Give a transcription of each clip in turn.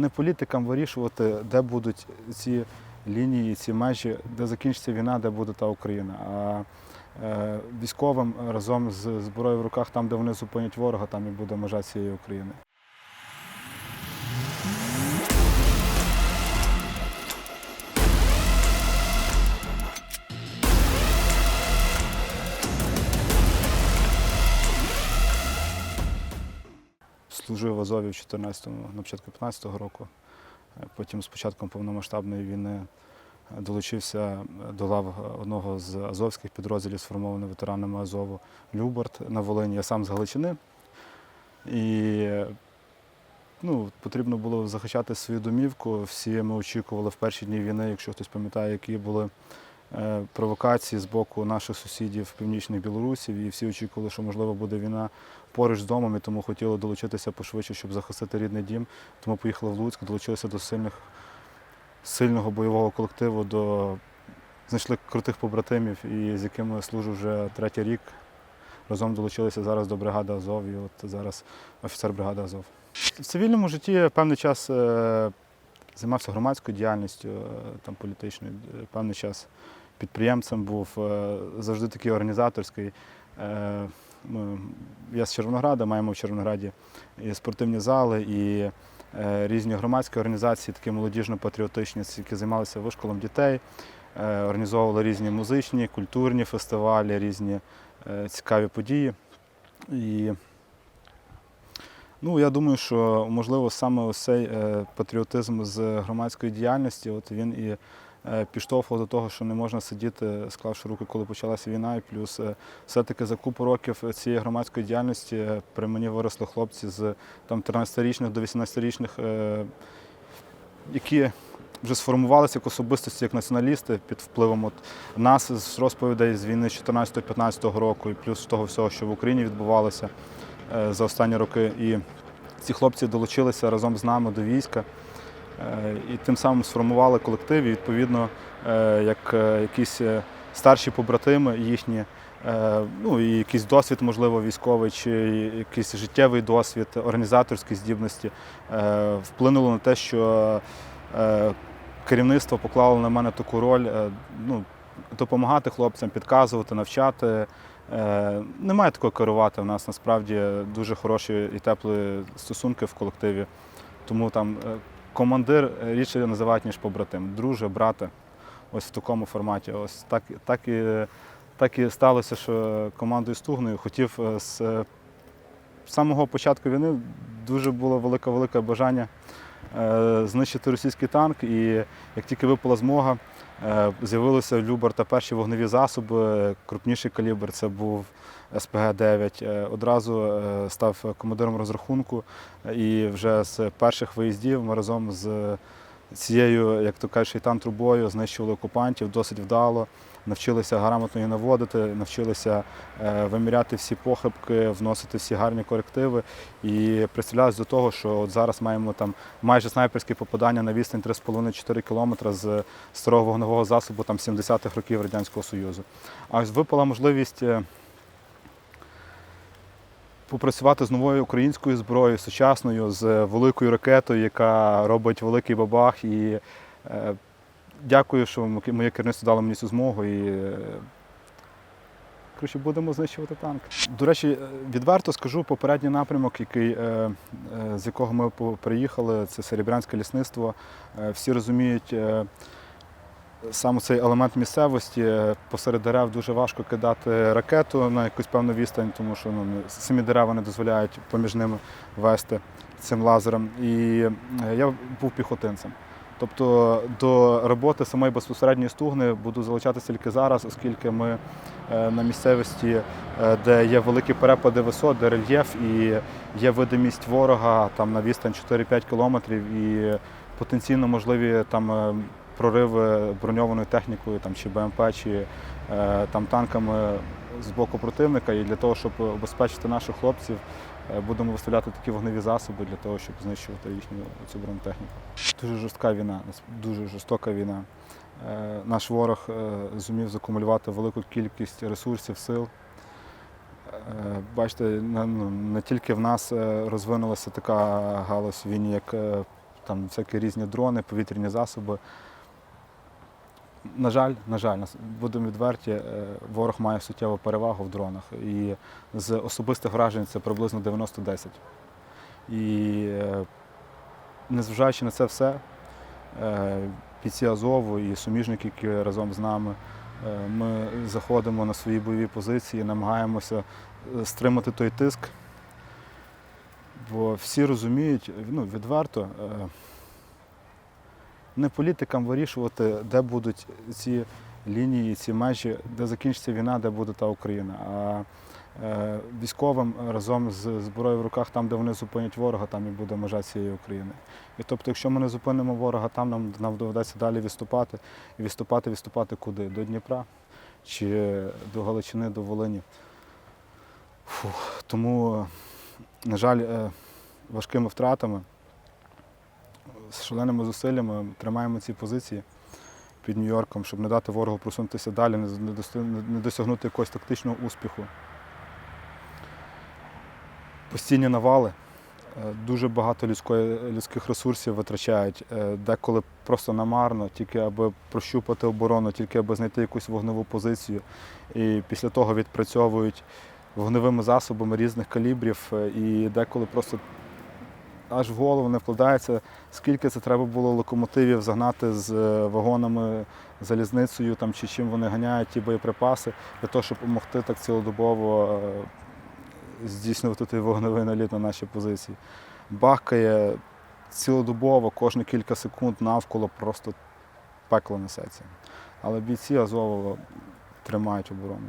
не політикам вирішувати, де будуть ці лінії, ці межі, де закінчиться війна, де буде та Україна. А е, військовим разом з зброєю в руках, там, де вони зупинять ворога, там і буде межа цієї України. Служив в Азові в 14-му, на початку 15-го року. Е, Потім з початком повномасштабної війни е, долучився е, до лав одного з азовських підрозділів, сформованих ветеранами Азову Любарт на Волині. Я сам з Галичини. І ну, потрібно було захищати свою домівку. Всі ми очікували в перші дні війни, якщо хтось пам'ятає, які були провокації з боку наших сусідів північних білорусів, і всі очікували, що можливо буде війна поруч з домом, і тому хотіли долучитися пошвидше, щоб захистити рідний дім. Тому поїхали в Луцьк, долучилися до сильних, сильного бойового колективу, до знайшли крутих побратимів, і з якими служу вже третій рік. Разом долучилися зараз до бригади Азов, і от зараз офіцер бригади Азов. В цивільному житті певний час е, займався громадською діяльністю, е, там, політичною, е, певний час підприємцем був, е, завжди такий організаторський. Я з Червонограда, маємо в Червонограді і спортивні зали, і різні громадські організації, такі молодіжно-патріотичні, які займалися вишколом дітей, організовували різні музичні, культурні фестивалі, різні цікаві події. І ну, я думаю, що можливо саме ось цей е, патріотизм з громадської діяльності, от він і е, підштовхував до того, що не можна сидіти, склавши руки, коли почалася війна, і плюс е, все-таки за купу років цієї громадської діяльності при мені виросли хлопці з там 13-річних до 18-річних, е, які вже сформувалися як особистості, як націоналісти під впливом от нас з розповідей з війни 14-15 року, і плюс того всього, що в Україні відбувалося за останні роки. І ці хлопці долучилися разом з нами до війська е, і тим самим сформували колектив. І відповідно, е, як е, якісь е, старші побратими їхні. е, Ну, і якийсь досвід, можливо, військовий, чи якийсь життєвий досвід, організаторські здібності е, вплинуло на те, що е, керівництво поклало на мене таку роль е, ну, допомагати хлопцям, підказувати, навчати. Е, Немає такого керувати. У нас насправді дуже хороші і теплі стосунки в колективі. Тому там е, командир рідше називають, ніж побратим. Друже, брате. Ось в такому форматі. Ось так, так, і, так і сталося, що командою Стугною хотів е, з самого початку війни дуже було велике-велике бажання е, знищити російський танк. І як тільки випала змога, е, з'явилися в Люберта перші вогневі засоби. Крупніший калібр це був СПГ-9. Е, Одразу е, став командиром розрахунку. І вже з перших виїздів ми разом з цією, як то кажуть, шейтан трубою знищували окупантів досить вдало. Навчилися грамотно її наводити, навчилися е, виміряти всі похибки, вносити всі гарні корективи. І представлялось до того, що от зараз маємо там майже снайперські попадання на відстань 3,5-4 кілометри з старого вогневого засобу там 70-х років Радянського Союзу. А ось випала можливість е, попрацювати з новою українською зброєю, сучасною, з великою ракетою, яка робить великий бабах. І е, дякую, що моє керівництво дало мені цю змогу. І, е, коротше, будемо знищувати танк. До речі, е, відверто скажу, попередній напрямок, який, е, з якого ми приїхали, це Серебрянське лісництво. Всі розуміють. Саме цей елемент місцевості е, посеред дерев дуже важко кидати ракету на якусь певну відстань, тому що ну, самі дерева не дозволяють поміж ними вести цим лазером. І е, я був піхотинцем. Тобто до роботи самої безпосередньої стугни буду залучатися тільки зараз, оскільки ми е, на місцевості, де є великі перепади висот, де рельєф і є видимість ворога там на відстань 4-5 кілометрів і потенційно можливі там прориви броньованою технікою там, чи БМП, чи е, там, танками з боку противника. І для того, щоб обезпечити наших хлопців, е, будемо виставляти такі вогневі засоби для того, щоб знищувати їхню цю бронетехніку. Дуже жорстка війна, дуже жорстока війна. Е, Наш ворог е, зумів закумулювати велику кількість ресурсів, сил. Е, Бачите, не, ну, не тільки в нас е, розвинулася така галузь війні, як е, там всякі різні дрони, повітряні засоби. На жаль, на жаль, будемо відверті, е, ворог має суттєву перевагу в дронах. І з особистих вражень це приблизно 90-10. І е, незважаючи на це все, е, бійці Азову і суміжники, які разом з нами, е, ми заходимо на свої бойові позиції, намагаємося е, стримати той тиск. Бо всі розуміють, ну, відверто, е, не політикам вирішувати, де будуть ці лінії, ці межі, де закінчиться війна, де буде та Україна. А е, військовим разом з зброєю в руках, там, де вони зупинять ворога, там і буде межа цієї України. І тобто, якщо ми не зупинимо ворога, там нам, нам доведеться далі відступати. І відступати, відступати куди? До Дніпра чи до Галичини, до Волині. Фух, тому, на жаль, е, важкими втратами, з шаленими зусиллями тримаємо ці позиції під Нью-Йорком, щоб не дати ворогу просунутися далі, не досягнути якогось тактичного успіху. Постійні навали. е, Дуже багато людської, людських ресурсів витрачають, е, деколи просто намарно, тільки аби прощупати оборону, тільки аби знайти якусь вогневу позицію. І після того відпрацьовують вогневими засобами різних калібрів, е, і деколи просто аж в голову не вкладається, скільки це треба було локомотивів загнати з е, вагонами, залізницею там, чи чим вони ганяють ті боєприпаси, для того, щоб допомогти так цілодобово е, здійснювати той вогневий наліт на наші позиції. Бахкає цілодобово, кожні кілька секунд навколо просто пекло несеться. Але бійці Азову тримають оборону.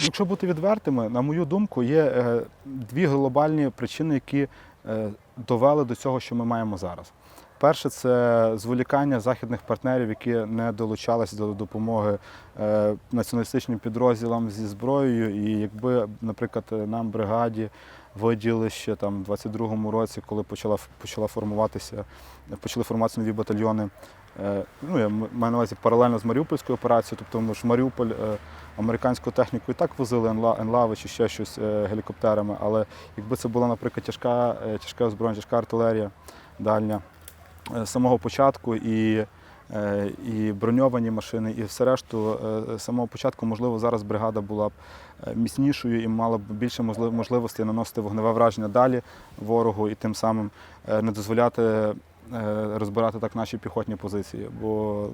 Якщо бути відвертими, на мою думку, є е, дві глобальні причини, які довели до цього, що ми маємо зараз. Перше це зволікання західних партнерів, які не долучалися до допомоги е, націоналістичним підрозділам зі зброєю. І якби, наприклад, нам бригаді виділили ще там в 22-му році, коли почала почала формуватися, почали формуватися нові батальйони. е, Ну, я маю на увазі паралельно з Маріупольською операцією, тобто ж Маріуполь е, американську техніку і так возили енлави чи ще щось е, гелікоптерами. Але якби це була, наприклад, тяжка, е, тяжке озброєння, тяжка артилерія дальня е, з самого початку і, і броньовані машини, і все решту з самого початку, можливо, зараз бригада була б міцнішою і мала б більше можливостей наносити вогневе враження далі ворогу і тим самим не дозволяти розбирати так наші піхотні позиції. Бо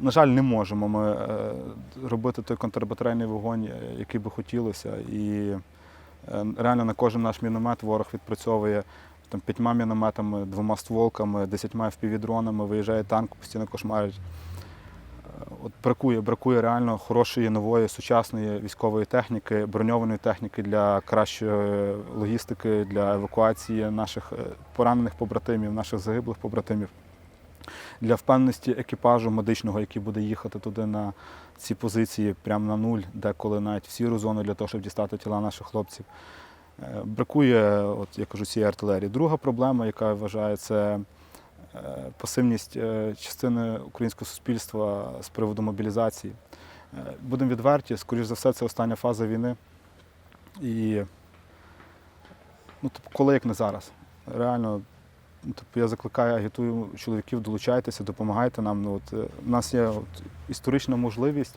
на жаль, не можемо ми е, робити той контрбатарейний вогонь, е, який би хотілося. І е, реально на кожен наш міномет ворог відпрацьовує там, п'ятьма мінометами, двома стволками, десятьма FPV-дронами, виїжджає танк, постійно кошмарить. От бракує, бракує реально хорошої нової сучасної військової техніки, броньованої техніки для кращої логістики, для евакуації наших поранених побратимів, наших загиблих побратимів для впевненості екіпажу медичного, який буде їхати туди на ці позиції, прямо на нуль, деколи навіть в сіру зону для того, щоб дістати тіла наших хлопців. Е, Бракує, от я кажу, цієї артилерії. Друга проблема, яка я вважаю, це е, пасивність е, частини українського суспільства з приводу мобілізації. Будемо відверті, скоріш за все, це остання фаза війни. І ну, тобто, коли як не зараз. Реально, Тобто я закликаю, агітую чоловіків, долучайтеся, допомагайте нам. Ну, от, е, у нас є от, історична можливість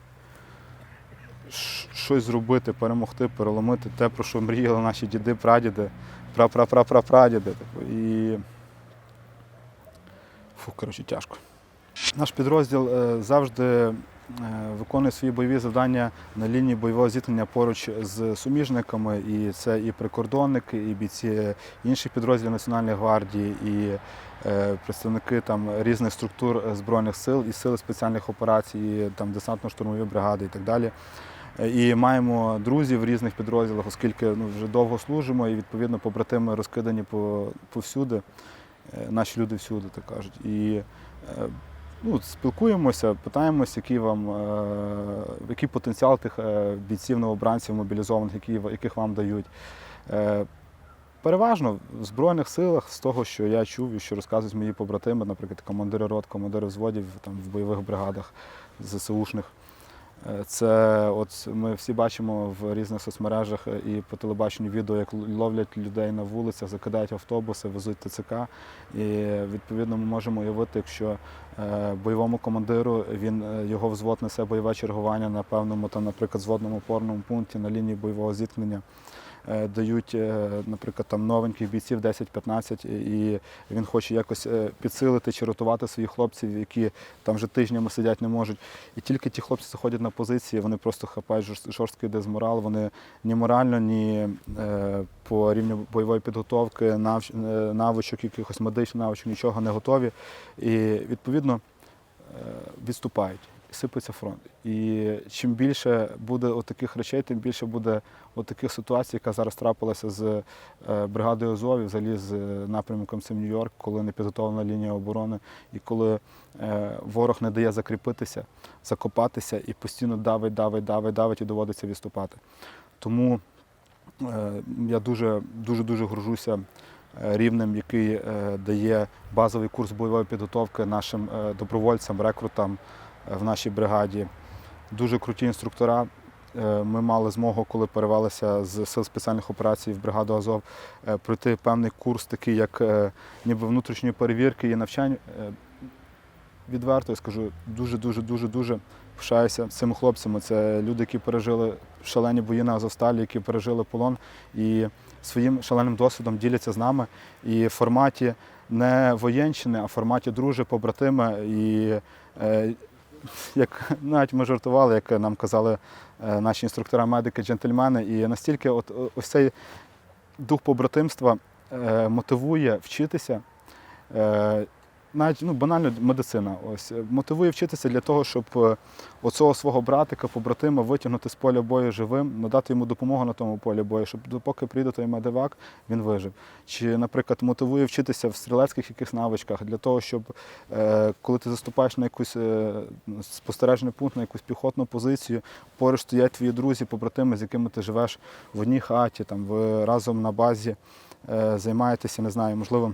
щось зробити, перемогти, переломити те, про що мріяли наші діди, прадіди, пра-пра-пра-пра-прадіди. Типу, і фу, коротше, тяжко. Наш підрозділ е, завжди е, виконує свої бойові завдання на лінії бойового зіткнення поруч з суміжниками. І це і прикордонники, і бійці інших підрозділів Національної гвардії, і е, представники там різних структур е, збройних сил, і сили спеціальних операцій, і там десантно-штурмові бригади і так далі. Е, І маємо друзів в різних підрозділах, оскільки ну, вже довго служимо, і відповідно побратими розкидані по, повсюди. Е, Наші люди всюди, так кажуть. І е, ну, спілкуємося, питаємося, який вам, е, який потенціал тих е, бійців новобранців мобілізованих, які, яких вам дають. Е, Переважно в Збройних силах, з того, що я чув і що розказують мої побратими, наприклад, командири рот, командири взводів там, в бойових бригадах ЗСУшних, Це от ми всі бачимо в різних соцмережах е, і по телебаченню відео, як ловлять людей на вулицях, закидають автобуси, везуть ТЦК. І відповідно ми можемо уявити, якщо е, бойовому командиру він е, його взвод несе бойове чергування на певному там, наприклад, зводному опорному пункті на лінії бойового зіткнення. Е, Дають, е, наприклад, там новеньких бійців 10-15, і він хоче якось е, підсилити чи рятувати своїх хлопців, які там вже тижнями сидять, не можуть. І тільки ті хлопці заходять на позиції, вони просто хапають жорст- жорсткий дезморал. Вони ні морально, ні по рівню бойової підготовки, навичок, якихось медичних навичок, нічого не готові. І відповідно відступають. Сипеться фронт. І чим більше буде отаких речей, тим більше буде отаких ситуацій, яка зараз трапилася з е, бригадою Азов, і взагалі з е, напрямком Сим Нью-Йорк, коли не підготовлена лінія оборони, і коли е, ворог не дає закріпитися, закопатися і постійно давить, давить, давить, давить і доводиться відступати. Тому я дуже дуже дуже горжуся е, рівнем, який дає базовий курс бойової підготовки нашим добровольцям, рекрутам в нашій бригаді. Дуже круті інструктора. Е, Ми мали змогу, коли перевелися з сил спеціальних операцій в бригаду Азов, е, пройти певний курс, такий як е, ніби внутрішньої перевірки і навчань. Відверто я скажу, дуже, дуже, дуже, дуже пишаюся цими хлопцями. Це люди, які пережили шалені бої на Азовсталі, які пережили полон і своїм шаленим досвідом діляться з нами. І в форматі не воєнщини, а в форматі друже, побратими. І як навіть ми жартували, як нам казали е, наші інструктора, медики, джентльмени, і настільки от, ось цей дух побратимства е, мотивує вчитися. Навіть ну, банально медицина. Ось мотивує вчитися для того, щоб е, оцього свого братика, побратима витягнути з поля бою живим, надати йому допомогу на тому полі бою, щоб допоки прийде той медивак, він вижив. Чи, наприклад, мотивує вчитися в стрілецьких якихось навичках для того, щоб е, коли ти заступаєш на якусь е, спостережний пункт, на якусь піхотну позицію, поруч стоять твої друзі, побратими, з якими ти живеш в одній хаті, там ви разом на базі е, займаєтеся, не знаю, можливо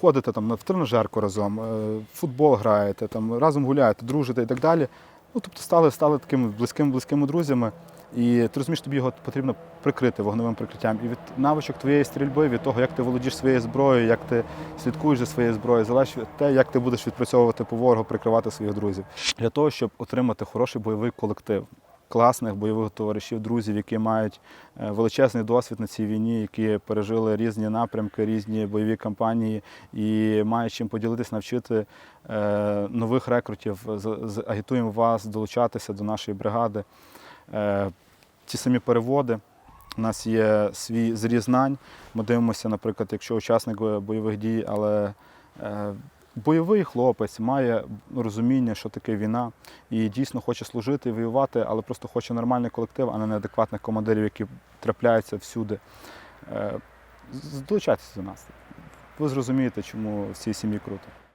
ходите там в тренажерку разом, е, футбол граєте, там разом гуляєте, дружите і так далі. Ну, тобто стали, стали такими близькими близькими друзями. І ти розумієш, тобі його потрібно прикрити вогневим прикриттям. І від навичок твоєї стрільби, від того, як ти володієш своєю зброєю, як ти слідкуєш за своєю зброєю, залежить від те, як ти будеш відпрацьовувати по ворогу, прикривати своїх друзів. Для того, щоб отримати хороший бойовий колектив, класних бойових товаришів, друзів, які мають е, величезний досвід на цій війні, які пережили різні напрямки, різні бойові кампанії і мають чим поділитись, навчити е, нових рекрутів. Агітуємо вас долучатися до нашої бригади. Е, Ті самі переводи. У нас є свій зріз знань. Ми дивимося, наприклад, якщо учасник бойових дій, але бойовий хлопець має розуміння, що таке війна, і дійсно хоче служити, воювати, але просто хоче нормальний колектив, а не неадекватних командирів, які трапляються всюди. Е, Долучайтеся до нас. Ви зрозумієте, чому в цій сім'ї круто.